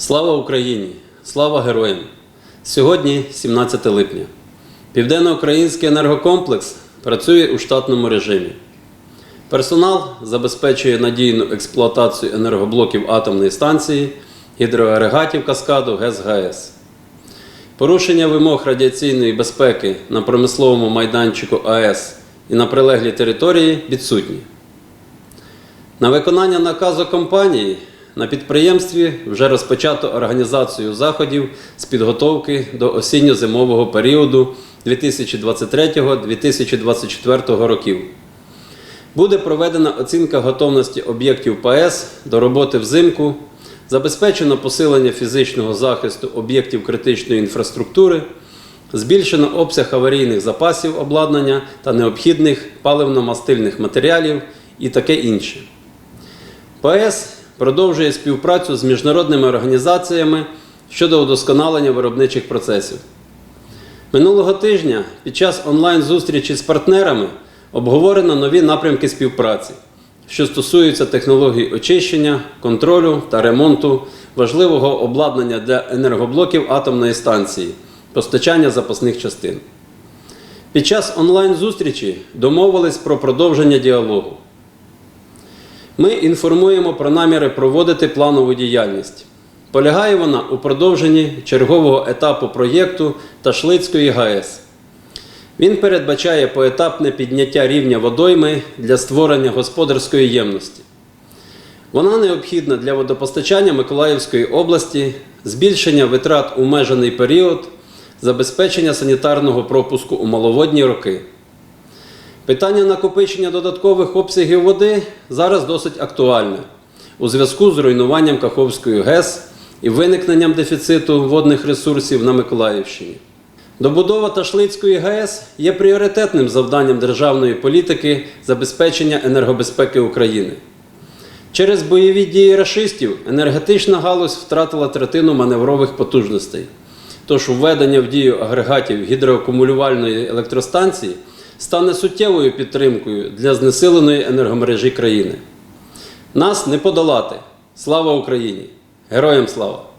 Слава Україні! Слава героям! Сьогодні 17 липня. Південноукраїнський енергокомплекс працює у штатному режимі. Персонал забезпечує надійну експлуатацію енергоблоків атомної станції, гідроагрегатів каскаду ГЕС-ГАЕС. Порушення вимог радіаційної безпеки на промисловому майданчику АЕС і на прилеглій території відсутні. На виконання наказу компанії на підприємстві вже розпочато організацію заходів з підготовки до осінньо-зимового періоду 2023-2024 років. Буде проведена оцінка готовності об'єктів ПАЕС до роботи взимку, забезпечено посилення фізичного захисту об'єктів критичної інфраструктури, збільшено обсяг аварійних запасів обладнання та необхідних паливно-мастильних матеріалів і таке інше. ПАЕС продовжує співпрацю з міжнародними організаціями щодо удосконалення виробничих процесів. Минулого тижня під час онлайн-зустрічі з партнерами обговорено нові напрямки співпраці, що стосуються технологій очищення, контролю та ремонту важливого обладнання для енергоблоків атомної станції, постачання запасних частин. Під час онлайн-зустрічі домовились про продовження діалогу. Ми інформуємо про наміри проводити планову діяльність. Полягає вона у продовженні чергового етапу проєкту Ташлицької ГАЕС. Він передбачає поетапне підняття рівня водойми для створення господарської ємності. Вона необхідна для водопостачання Миколаївської області, збільшення витрат у межаний період, забезпечення санітарного пропуску у маловодні роки. Питання накопичення додаткових обсягів води зараз досить актуальне у зв'язку з руйнуванням Каховської ГЕС і виникненням дефіциту водних ресурсів на Миколаївщині. Добудова Ташлицької ГЕС є пріоритетним завданням державної політики забезпечення енергобезпеки України. Через бойові дії рашистів енергетична галузь втратила третину маневрових потужностей. Тож введення в дію агрегатів гідроакумулювальної електростанції стане суттєвою підтримкою для знесиленої енергомережі країни. Нас не подолати. Слава Україні! Героям слава!